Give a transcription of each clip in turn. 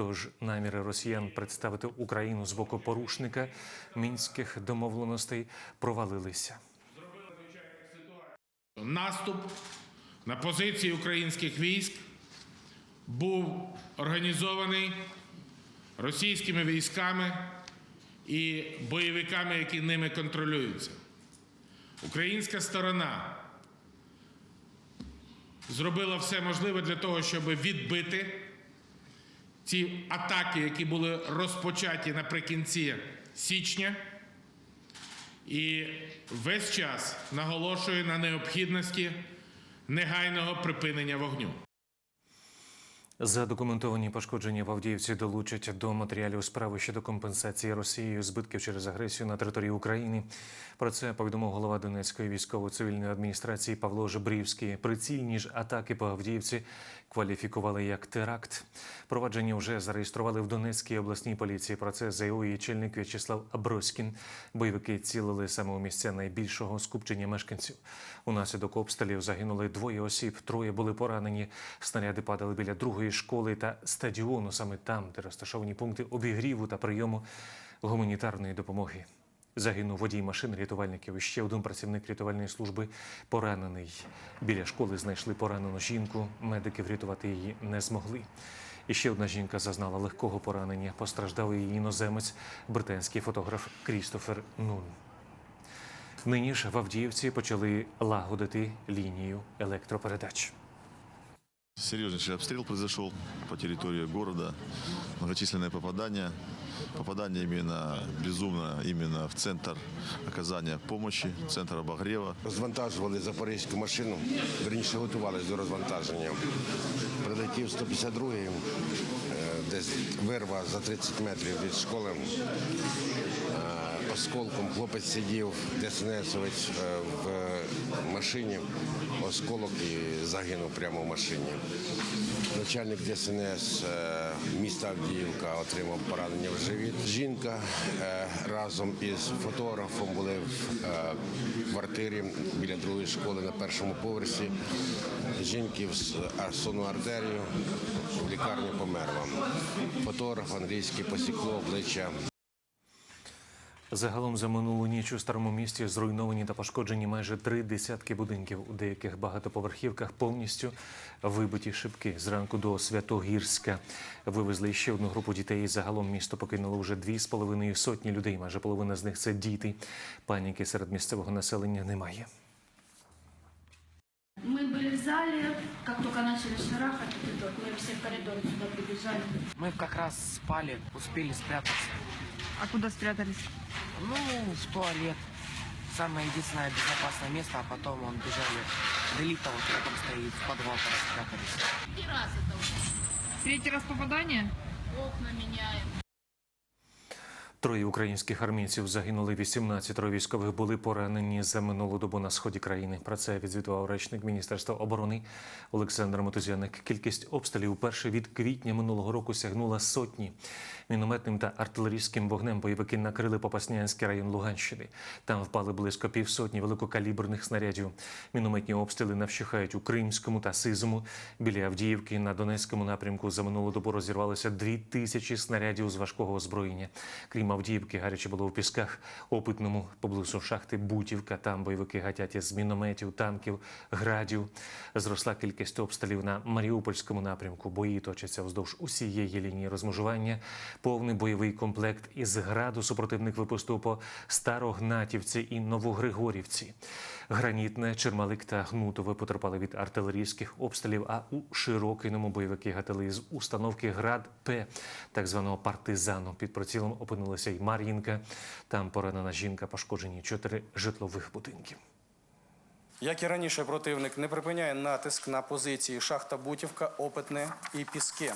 Тож наміри росіян представити Україну з боку порушника мінських домовленостей провалилися. Наступ на позиції українських військ був організований російськими військами і бойовиками, які ними контролюються. Українська сторона зробила все можливе для того, щоб відбити ці атаки, які були розпочаті наприкінці січня. І весь час наголошую на необхідності негайного припинення вогню. Задокументовані пошкодження в Авдіївці долучать до матеріалів справи щодо компенсації Росією збитків через агресію на території України. Про це повідомив голова Донецької військово-цивільної адміністрації Павло Жебрівський. Прицільні ж атаки по Авдіївці кваліфікували як теракт. Провадження вже зареєстрували в Донецькій обласній поліції. Про це заявив чільник В'ячеслав Аброськін. Бойовики цілили саме у місця найбільшого скупчення мешканців. Унаслідок обстрілів загинули двоє осіб, троє були поранені. Снаряди падали біля другої школи та стадіону, саме там, де розташовані пункти обігріву та прийому гуманітарної допомоги. Загинув водій машин рятувальників. І ще один працівник рятувальної служби поранений. Біля школи знайшли поранену жінку. Медики врятувати її не змогли. І ще одна жінка зазнала легкого поранення. Постраждав її іноземець, британський фотограф Крістофер Нун. Нині ж в Авдіївці почали лагодити лінію електропередач. Серьезнейший обстрел произошел по территории города. Многочисленные попадания. Попадание именно безумно именно в центр оказания помощи, центр обогрева. Розвантажували запорізьку машину, верніше готувалися до розвантаження. Прилетів 152-й, е, десь вирва за 30 метрів від школи. Осколком хлопець сидів, ДСНСовець е, в машині, осколок і загинув прямо в машині. Начальник ДСНС е, міста Авдіївка отримав поранення в живіт. Жінка е, разом із фотографом були в квартирі біля другої школи на першому поверсі. Жінки з сонну артерію в лікарні померла. Фотограф англійський посікло обличчя Загалом за минулу ніч у старому місті зруйновані та пошкоджені майже три десятки будинків. У деяких багатоповерхівках повністю вибиті шибки. Зранку до Святогірська вивезли ще одну групу дітей. Загалом місто покинуло вже дві з половиною сотні людей. Майже половина з них це діти. Паніки серед місцевого населення немає. Мы были в зале, как только начали шарахать, вот, мы все в коридор сюда прибежали. Мы как раз спали, успели спрятаться. А куда спрятались? Ну, в туалет. Самое единственное безопасное место, а потом он бежали. Делита вот рядом стоит, в подвал там спрятались. И раз это уже. Третий раз попадание? Окна меняем. Троє українських армійців загинули, 18 військових були поранені за минулу добу на сході країни. Про це відзвітував речник Міністерства оборони Олександр Мотузяник. Кількість обстрілів вперше від квітня минулого року сягнула сотні. Мінометним та артилерійським вогнем бойовики накрили Попаснянський район Луганщини. Там впали близько півсотні великокаліберних снарядів. Мінометні обстріли навщухають у Кримському та Сизому. Біля Авдіївки на Донецькому напрямку за минулу добу розірвалося дві тисячі снарядів з важкого озброєння. Крім Авдіївки, гаряче було у пісках, опитному поблизу шахти Бутівка. Там бойовики гатять із мінометів, танків, градів. Зросла кількість обстрілів на Маріупольському напрямку. Бої точаться вздовж усієї лінії розмежування. Повний бойовий комплект із граду супротивник випустив по Старогнатівці і Новогригорівці. Гранітне, Чермалик та Гнутове потерпали від артилерійських обстрілів, а у Широкиному бойовики гатили з установки Град П, так званого партизану. Під прицілом опинилася й Мар'їнка. Там поранена жінка, пошкоджені чотири житлових будинків. Як і раніше, противник не припиняє натиск на позиції шахта Бутівка, Опитне і Піски.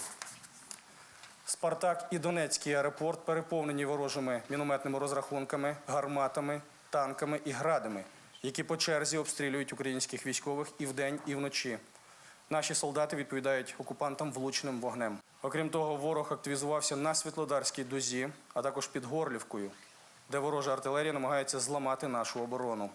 Спартак і Донецький аеропорт переповнені ворожими мінометними розрахунками, гарматами, танками і градами, які по черзі обстрілюють українських військових і вдень, і вночі. Наші солдати відповідають окупантам влучним вогнем. Окрім того, ворог активізувався на Світлодарській дозі, а також під Горлівкою, де ворожа артилерія намагається зламати нашу оборону.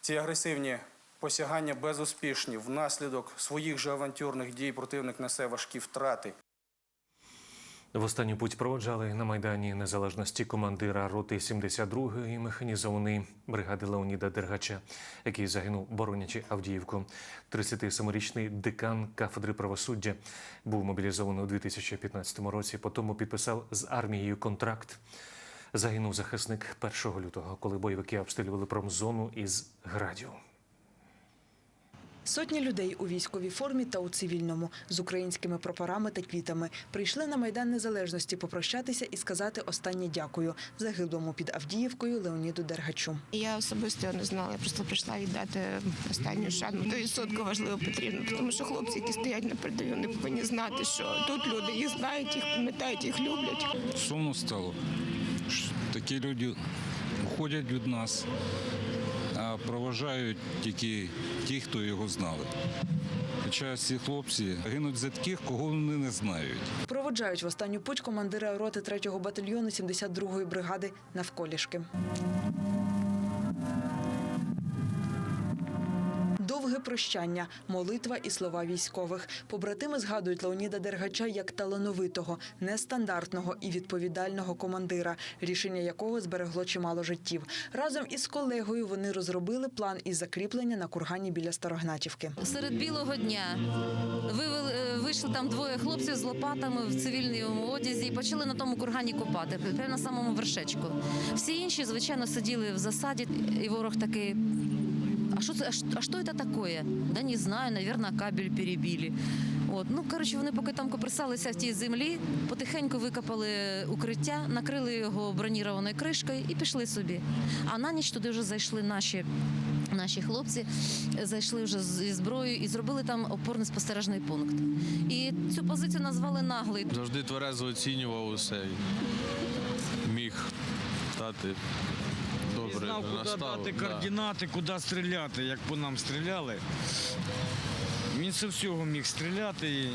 Ці агресивні посягання безуспішні. Внаслідок своїх же авантюрних дій противник несе важкі втрати. В останню путь проводжали на Майдані Незалежності командира роти 72-ї механізованої бригади Леоніда Дергача, який загинув, боронячи Авдіївку. 37-річний декан кафедри правосуддя був мобілізований у 2015 році. Потім підписав з армією контракт. Загинув захисник 1 лютого, коли бойовики обстрілювали промзону із градів. Сотні людей у військовій формі та у цивільному з українськими прапорами та квітами прийшли на майдан незалежності попрощатися і сказати останнє дякую загиблому під Авдіївкою Леоніду Дергачу. Я особисто не знала, я просто прийшла віддати останню шану. То відсотку важливо потрібно, тому що хлопці, які стоять на передовій, вони повинні знати, що тут люди їх знають, їх пам'ятають, їх люблять. Сумно стало. що Такі люди уходять від нас, а проважають тільки ті, хто його знали. Хоча ці хлопці гинуть за таких, кого вони не знають. Проводжають в останню путь командира роти 3-го батальйону 72-ї бригади навколішки. Прощання, молитва і слова військових. Побратими згадують Леоніда Дергача як талановитого, нестандартного і відповідального командира, рішення якого зберегло чимало життів. Разом із колегою вони розробили план із закріплення на кургані біля Старогнатівки. Серед білого дня вивели, е, вийшли там двоє хлопців з лопатами в цивільному одязі і почали на тому кургані копати, прямо на самому вершечку. Всі інші, звичайно, сиділи в засаді, і ворог такий. А що це? А що- це таке? Да не знаю, наверное, кабель перебили. От. Ну, коротше, вони поки там коприсалися в тій землі, потихеньку викопали укриття, накрили його бронірованою кришкою і пішли собі. А на ніч туди вже зайшли наші Наші хлопці зайшли вже зі зброєю і зробили там опорний спостережний пункт. І цю позицію назвали наглий. Завжди тверезо оцінював усе. Міг добре знав, куди дати координати, куди стріляти, як по нам стріляли. Він з всього міг стріляти і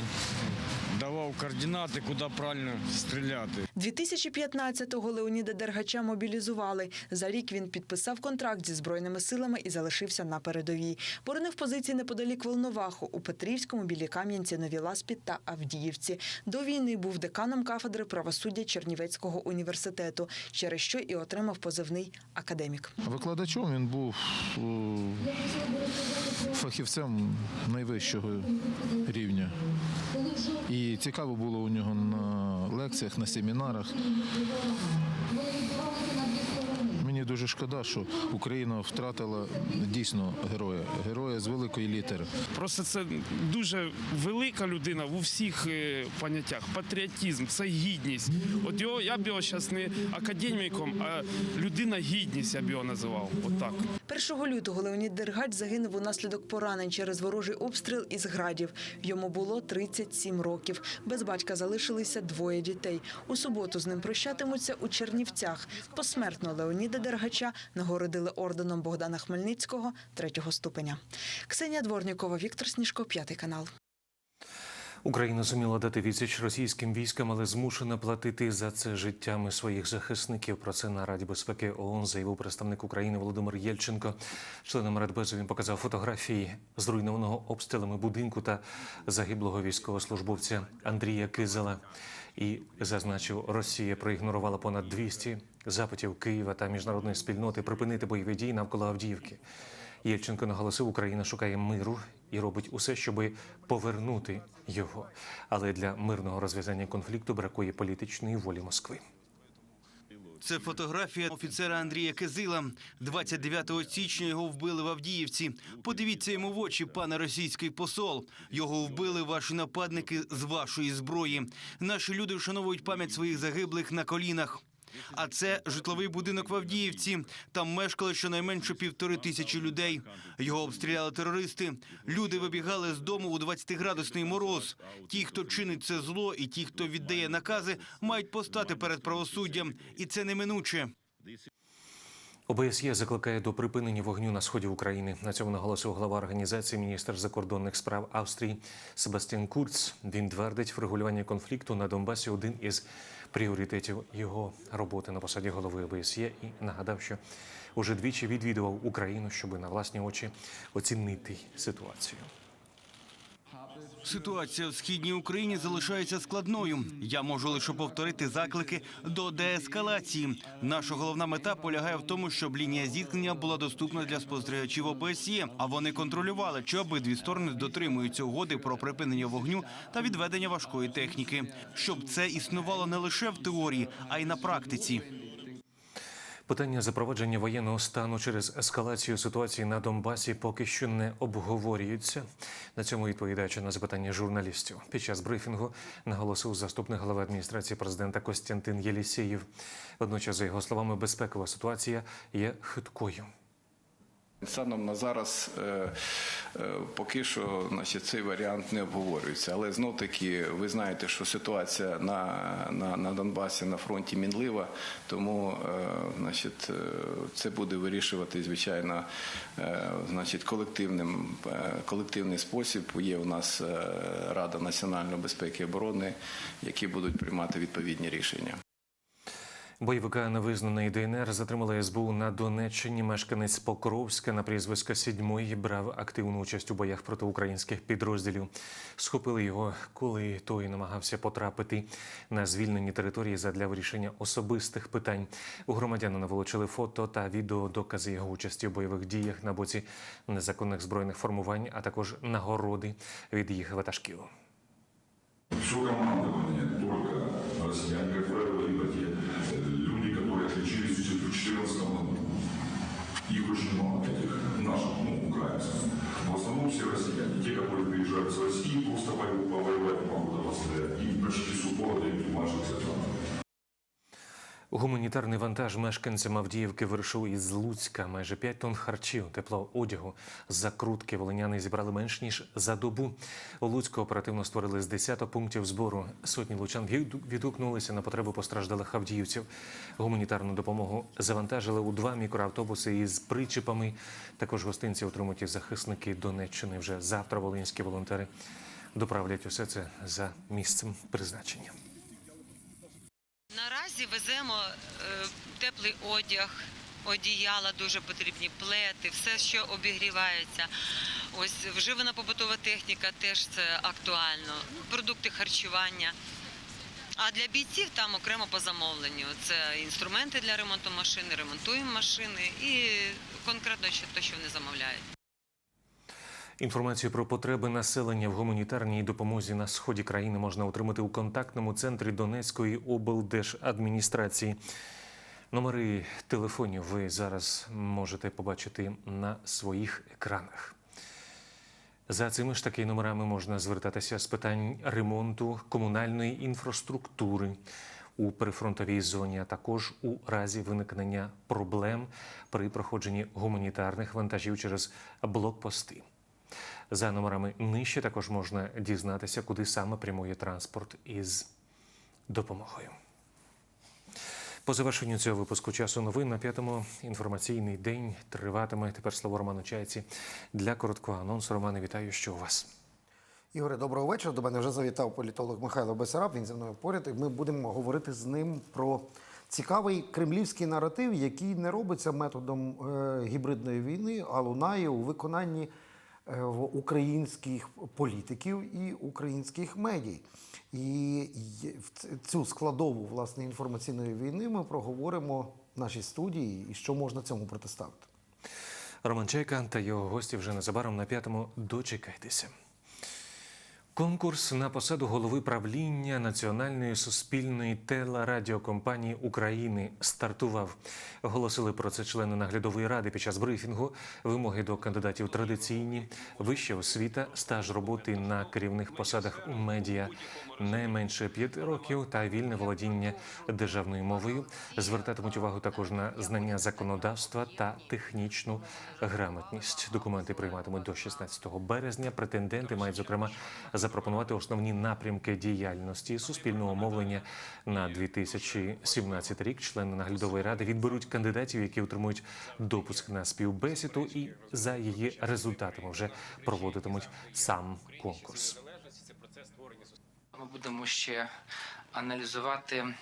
координати, куди правильно стріляти. 2015-го Леоніда Дергача мобілізували. За рік він підписав контракт зі збройними силами і залишився на передовій. Боронив позиції неподалік Волноваху у Петрівському, Білій Кам'янці, Новій Ласпі та Авдіївці. До війни був деканом кафедри правосуддя Чернівецького університету, через що і отримав позивний академік. Викладачом він був е, фахівцем найвищого рівня. Цікаво було у нього на лекціях, на семінарах. Дуже шкода, що Україна втратила дійсно героя, героя з великої літери. Просто це дуже велика людина в усіх е, поняттях. Патріотизм, це гідність. От його я б його зараз не академіком, а людина гідність я б його називав. Отак. 1 лютого Леонід Дергач загинув унаслідок поранень через ворожий обстріл із градів. Йому було 37 років. Без батька залишилися двоє дітей. У суботу з ним прощатимуться у Чернівцях. Посмертно Леоніда Дергача нагородили орденом Богдана Хмельницького третього ступеня. Ксенія Дворнікова, Віктор Сніжко, п'ятий канал. Україна зуміла дати відсіч російським військам, але змушена платити за це життями своїх захисників. Про це на Раді безпеки ООН заявив представник України Володимир Єльченко. Членам Радбезу він показав фотографії зруйнованого обстрілами будинку та загиблого військовослужбовця Андрія Кизела. І зазначив, Росія проігнорувала понад 200 запитів Києва та міжнародної спільноти припинити бойові дії навколо Авдіївки. Єльченко наголосив, Україна шукає миру і робить усе, щоб повернути його. Але для мирного розв'язання конфлікту бракує політичної волі Москви. Це фотографія офіцера Андрія Кизила. 29 січня його вбили в Авдіївці. Подивіться йому в очі, пане російський посол. Його вбили ваші нападники з вашої зброї. Наші люди вшановують пам'ять своїх загиблих на колінах. А це житловий будинок в Авдіївці. Там мешкали щонайменше півтори тисячі людей. Його обстріляли терористи. Люди вибігали з дому у 20-градусний мороз. Ті, хто чинить це зло, і ті, хто віддає накази, мають постати перед правосуддям, і це неминуче. ОБСЄ закликає до припинення вогню на сході України. На цьому наголосив глава організації міністр закордонних справ Австрії Себастьян Курц. Він твердить, врегулювання конфлікту на Донбасі один із пріоритетів його роботи на посаді голови ОБСЄ і нагадав, що уже двічі відвідував Україну, щоб на власні очі оцінити ситуацію. Ситуація в східній Україні залишається складною. Я можу лише повторити заклики до деескалації. Наша головна мета полягає в тому, щоб лінія зіткнення була доступна для спостерігачів ОБСЄ, а вони контролювали, чи обидві сторони дотримуються угоди про припинення вогню та відведення важкої техніки, щоб це існувало не лише в теорії, а й на практиці. Питання запровадження воєнного стану через ескалацію ситуації на Донбасі поки що не обговорюються. На цьому відповідаючи на запитання журналістів під час брифінгу наголосив заступник голови адміністрації президента Костянтин Єлісєєв. Водночас, за його словами, безпекова ситуація є хиткою. Станом на зараз е, е, поки що значить, цей варіант не обговорюється. Але знов таки ви знаєте, що ситуація на, на, на Донбасі на фронті мінлива, тому е, значить, це буде вирішувати, звичайно, значить, колективним, колективний спосіб. Є у нас Рада національної безпеки і оборони, які будуть приймати відповідні рішення. Бойовика невизнаної ДНР затримали СБУ на Донеччині. Мешканець Покровська на прізвисько Сідьмої брав активну участь у боях проти українських підрозділів. Схопили його, коли той намагався потрапити на звільнені території задля вирішення особистих питань. У громадянина вилучили фото та відеодокази його участі у бойових діях на боці незаконних збройних формувань, а також нагороди від їх ватажків. Все командование только россияне, как 2014 году. Их очень мало таких, наших, ну, украинцев. В основном все россияне. Те, которые приезжают с России, просто воевать, могут постоять. И почти с упора дают младших сержантов. Гуманітарний вантаж мешканцям Авдіївки вирушив із Луцька. Майже 5 тонн харчів, теплого одягу, закрутки волиняни зібрали менш ніж за добу. У Луцьку оперативно створили з десяток пунктів збору. Сотні лучан відгукнулися на потребу постраждалих авдіївців. Гуманітарну допомогу завантажили у два мікроавтобуси із причепами. Також гостинці отримують і захисники Донеччини. Вже завтра волинські волонтери доправлять усе це за місцем призначення. Наразі веземо е, теплий одяг, одіяла дуже потрібні, плети, все, що обігрівається. Ось вживана побутова техніка теж це актуально. Продукти харчування. А для бійців там окремо по замовленню. Це інструменти для ремонту машини, ремонтуємо машини і конкретно те, що вони замовляють. Інформацію про потреби населення в гуманітарній допомозі на сході країни можна отримати у контактному центрі Донецької облдержадміністрації. Номери телефонів ви зараз можете побачити на своїх екранах. За цими ж таки номерами можна звертатися з питань ремонту комунальної інфраструктури у прифронтовій зоні, а також у разі виникнення проблем при проходженні гуманітарних вантажів через блокпости. За номерами нижче також можна дізнатися, куди саме прямує транспорт із допомогою. По завершенню цього випуску часу новин на п'ятому інформаційний день триватиме. Тепер слово Роману Чайці для короткого анонсу. Романе, вітаю, що у вас. Ігоре, доброго вечора. До мене вже завітав політолог Михайло Бесараб. Він зі мною поряд. І ми будемо говорити з ним про цікавий кремлівський наратив, який не робиться методом е, гібридної війни, а лунає у виконанні українських політиків і українських медій. І цю складову власне інформаційної війни ми проговоримо в нашій студії і що можна цьому протиставити. Роман Чайка та його гості вже незабаром на п'ятому. Дочекайтеся. Конкурс на посаду голови правління Національної суспільної телерадіокомпанії України стартував. Оголосили про це члени наглядової ради під час брифінгу. Вимоги до кандидатів традиційні: вища освіта, стаж роботи на керівних посадах у медіа, не менше п'яти років та вільне володіння державною мовою. Звертатимуть увагу також на знання законодавства та технічну грамотність. Документи прийматимуть до 16 березня. Претенденти мають зокрема запропонувати основні напрямки діяльності суспільного мовлення на 2017 рік. Члени наглядової ради відберуть кандидатів, які отримують допуск на співбесіду, і за її результатами вже проводитимуть сам конкурс. Ми будемо ще аналізувати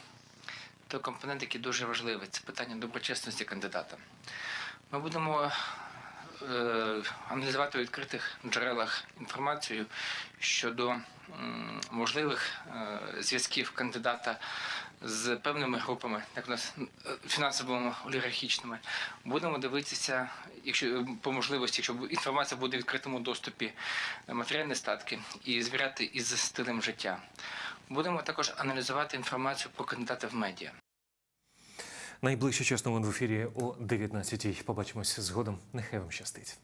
той компонент, який дуже важливий це питання доброчесності кандидата. Ми будемо аналізувати у відкритих джерелах інформацію щодо можливих е, зв'язків кандидата з певними групами, як у нас е, фінансовими олігархічними. Будемо дивитися, якщо е, по можливості, якщо інформація буде в відкритому доступі, е, матеріальні статки і звіряти із стилем життя. Будемо також аналізувати інформацію про кандидата в медіа. Найближче час в ефірі о 19-й. Побачимось згодом. Нехай вам щастить.